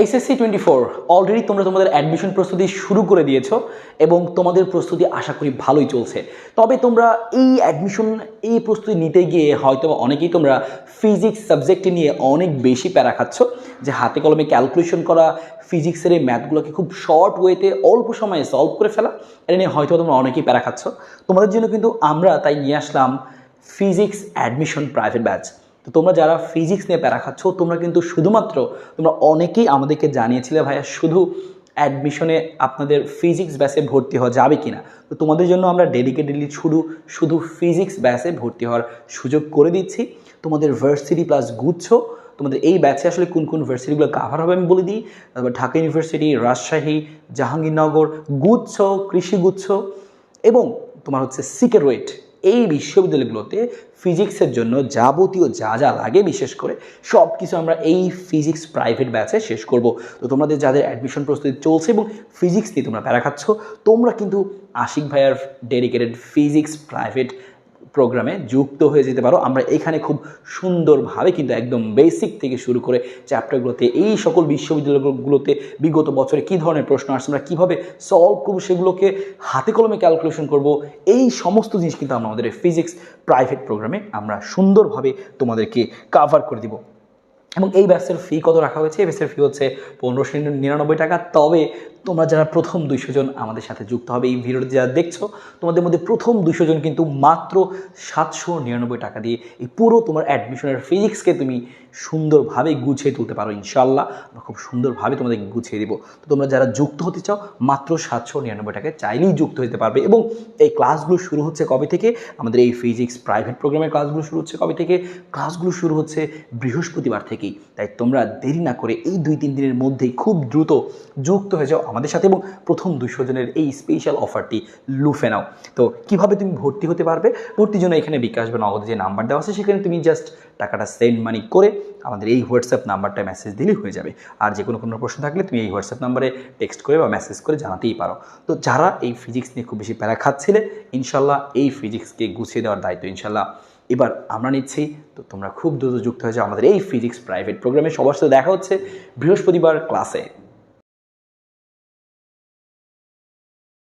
HSC twenty four already তোমরা তোমাদের admission প্রস্তুতি শুরু করে দিয়েছ এবং তোমাদের প্রস্তুতি আশা করি ভালোই চলছে। তবে তোমরা এই অ্যাডমিশন এই প্রস্তুতি নিতে গিয়ে হয়তো অনেকেই তোমরা ফিজিক্স সাবজেক্টে নিয়ে অনেক বেশি প্যারা খাচ্ছ, যে হাতে কলমে ক্যালকুলেশন করা ফিজিক্সের এই ম্যাথগুলোকে খুব শর্ট ওয়েতে অল্প সময়ে সলভ করে ফেলা, এটা নিয়ে হয়তো তোমরা অনেকেই প্যারা খাচ্ছ। তোমাদের জন্য কিন্তু আমরা তাই নিয়ে আসলাম ফিজিক্স অ্যাডমিশন প্রাইভেট ব্যাচ তো তোমরা যারা ফিজিক্স নিয়ে প্যারা খাচ্ছ, তোমরা কিন্তু শুধুমাত্র তোমরা অনেকেই আমাদেরকে জানিয়েছিলে ভাইয়া শুধু অ্যাডমিশনে আপনাদের ফিজিক্স ব্যাচে ভর্তি হওয়া যাবে কি না তো তোমাদের জন্য আমরা ডেডিকেটেডলি শুধু শুধু ফিজিক্স ব্যাচে ভর্তি হওয়ার সুযোগ করে দিচ্ছি। তোমাদের ভার্সিটি প্লাস গুচ্ছ, তোমাদের এই ব্যাচে আসলে কোন কোন ভার্সিটিগুলো কাভার হবে আমি বলে দিই। তারপর ঢাকা ইউনিভার্সিটি রাজশাহী, জাহাঙ্গীরনগর, গুচ্ছ কৃষিগুচ্ছ এবং তোমার হচ্ছে সিকেরোয়েট এই বিশ্ববিদ্যালয়গুলোতে ফিজিক্সের জন্য যাবতীয় যা যা লাগে, বিশেষ করে সব কিছু আমরা এই ফিজিক্স প্রাইভেট ব্যাচে শেষ করব। তো তোমাদের যাদের অ্যাডমিশন প্রস্তুতি চলছে এবং ফিজিক্স নিয়ে তোমরা প্যারা খাচ্ছ, তোমরা কিন্তু আশিক ভাইয়ার ডেডিকেটেড ফিজিক্স প্রাইভেট প্রোগ্রামে যুক্ত হয়ে যেতে পারো। আমরা এখানে খুব সুন্দরভাবে কিন্তু একদম বেসিক থেকে শুরু করে চ্যাপ্টারগুলোতে এই সকল বিশ্ববিদ্যালয়গুলোতে বিগত বছরে কী ধরনের প্রশ্ন আসছে, আমরা কীভাবে সলভ করব সেগুলোকে হাতে কলমে ক্যালকুলেশন করব, এই সমস্ত জিনিস কিন্তু আমরা আমাদের ফিজিক্স প্রাইভেট প্রোগ্রামে আমরা সুন্দরভাবে তোমাদেরকে কাভার করে দিব। এবং এই ব্যাচের ফি কত রাখা হয়েছে? এই ব্যাচের ফি হচ্ছে পনেরোশো নিরানব্বই টাকা। তবে তোমরা যারা প্রথম দুইশো জন আমাদের সাথে যুক্ত হবে এই ভিডিওটি যারা দেখছ, তোমাদের মধ্যে প্রথম দুইশো জন কিন্তু মাত্র সাতশো নিরানব্বই টাকা দিয়ে এই পুরো তোমার অ্যাডমিশনের ফিজিক্সকে তুমি সুন্দরভাবে গুছিয়ে তুলতে পারো ইনশাল্লাহ আমরা খুব সুন্দরভাবে তোমাদেরকে গুছিয়ে দেবো। তো তোমরা যারা যুক্ত হতে চাও, মাত্র সাতশো নিরানব্বই টাকায় চাইলেই যুক্ত হতে পারবে এবং এই ক্লাসগুলো শুরু হচ্ছে কবে থেকে? আমাদের এই ফিজিক্স প্রাইভেট প্রোগ্রামের ক্লাসগুলো শুরু হচ্ছে কবে থেকে? ক্লাসগুলো শুরু হচ্ছে বৃহস্পতিবার থেকেই। তাই তোমরা দেরি না করে এই দুই তিন দিনের মধ্যেই খুব দ্রুত যুক্ত হয়ে যাও। আমাদের সাথে এবং প্রথম দুশো জনের এই স্পেশাল অফারটি লুফে নাও। তো কীভাবে তুমি ভর্তি হতে পারবে? ভর্তির জন্য এখানে বিকাশ বা নগদে যে নাম্বার দেওয়া আছে, সেখানে তুমি জাস্ট টাকাটা সেন্ড মানি করে আমাদের এই হোয়াটসঅ্যাপ নাম্বারটা মেসেজ দিলেই হয়ে যাবে। আর যে কোনো কোনো প্রশ্ন থাকলে তুমি এই হোয়াটসঅ্যাপ নাম্বারে টেক্সট করে বা মেসেজ করে জানাতেই পারো। তো যারা এই ফিজিক্স নিয়ে খুব বেশি প্যারা খাচ্ছিলে, ইনশাল্লাহ এই ফিজিক্সকে গুছিয়ে দেওয়ার দায়িত্ব ইনশাল্লাহ এবার আমরা নিচ্ছি। তো তোমরা খুব দ্রুত যুক্ত হয়ে যাও আমাদের এই ফিজিক্স প্রাইভেট প্রোগ্রামে সবার সাথে দেখা হচ্ছে বৃহস্পতিবার ক্লাসে